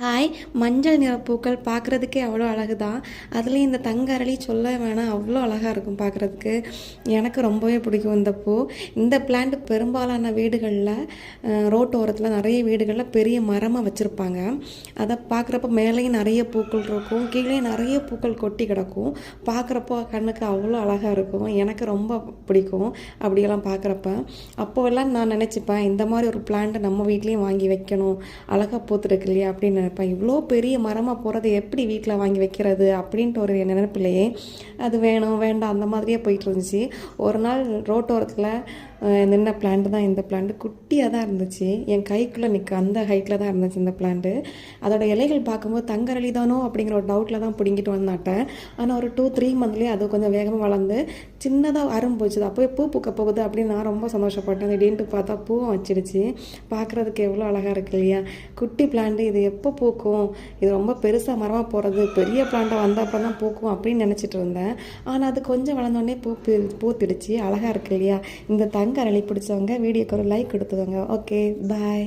は hi மஞ்சள் நிற பூக்கள் பார்க்குறதுக்கே அவ்வளோ அழகு தான் அதுலேயும் இந்த தங்க அரளி சொல்ல வேணாம் அவ்வளோ அழகாக இருக்கும் பார்க்குறதுக்கு. எனக்கு ரொம்பவே பிடிக்கும் இந்த பூ. இந்த பிளான்ட் பெரும்பாலான வீடுகளில் ரோட்டோரத்தில் நிறைய வீடுகளில் பெரிய மரமாக வச்சுருப்பாங்க. அதை பார்க்குறப்ப மேலேயும் நிறைய பூக்கள் இருக்கும் கீழே நிறைய பூக்கள் கொட்டி கிடக்கும். பார்க்குறப்போ கண்ணுக்கு அவ்வளோ அழகாக இருக்கும். எனக்கு ரொம்ப பிடிக்கும் அப்படியெல்லாம் பார்க்குறப்ப. அப்போவெல்லாம் நான் நினச்சிப்பேன் இந்த மாதிரி ஒரு பிளான்ட்டை நம்ம வீட்லேயும் வாங்கி வைக்கணும் அழகாக பூத்துருக்கு இல்லையா அப்படின்னு நினைப்பேன். இவ்வளோ பெரிய மரமாக போகிறது எப்படி வீட்டில் வாங்கி வைக்கிறது அப்படின்ட்டு ஒரு நினைப்பிலையே அது வேணும் வேண்டாம் அந்த மாதிரியே போயிட்டு இருந்துச்சு. ஒரு நாள் ரோட்டோரத்தில் நின்ன பிளான்ட் தான் இந்த பிளான்ட் குட்டியாக தான் இருந்துச்சு. என் கைக்குள்ளே நிற்க அந்த ஹைட்டில் தான் இருந்துச்சு இந்த பிளான்ட்டு அதோட இலைகள் பார்க்கும்போது தங்கரளி தானோ அப்படிங்கிற ஒரு டவுட்டில் தான் பிடிங்கிட்டு வந்தாட்டேன். ஆனால் ஒரு டூ த்ரீ மந்த்லேயே அது கொஞ்சம் வேகமாக வளர்ந்து சின்னதாக அரும்போச்சுது அப்போவே பூ பூக்க போகுது அப்படின்னு நான் ரொம்ப சந்தோஷப்பட்டேன். திடீர்னு பார்த்தா பூவும் வச்சிடுச்சு பார்க்குறதுக்கு எவ்வளோ அழகாக இருக்கு இல்லையா? குட்டி பிளான்ட்டு இது எப்போ பூக்கும்? இது ரொம்ப பெருசாக மரமாக போகிறது பெரிய பிளான்ட்டாக வந்தப்போ தான் பூக்கும் அப்படின்னு நினச்சிட்டு இருந்தேன். ஆனால் அது கொஞ்சம் வளர்ந்தோடனே பூ பூத்திடுச்சு. அழகாக இருக்கு இல்லையா? இந்த தங்க அரளி பிடிச்சவங்க வீடியோக்கு ஒரு லைக் கொடுத்துக்கோங்க ஓகே பாய்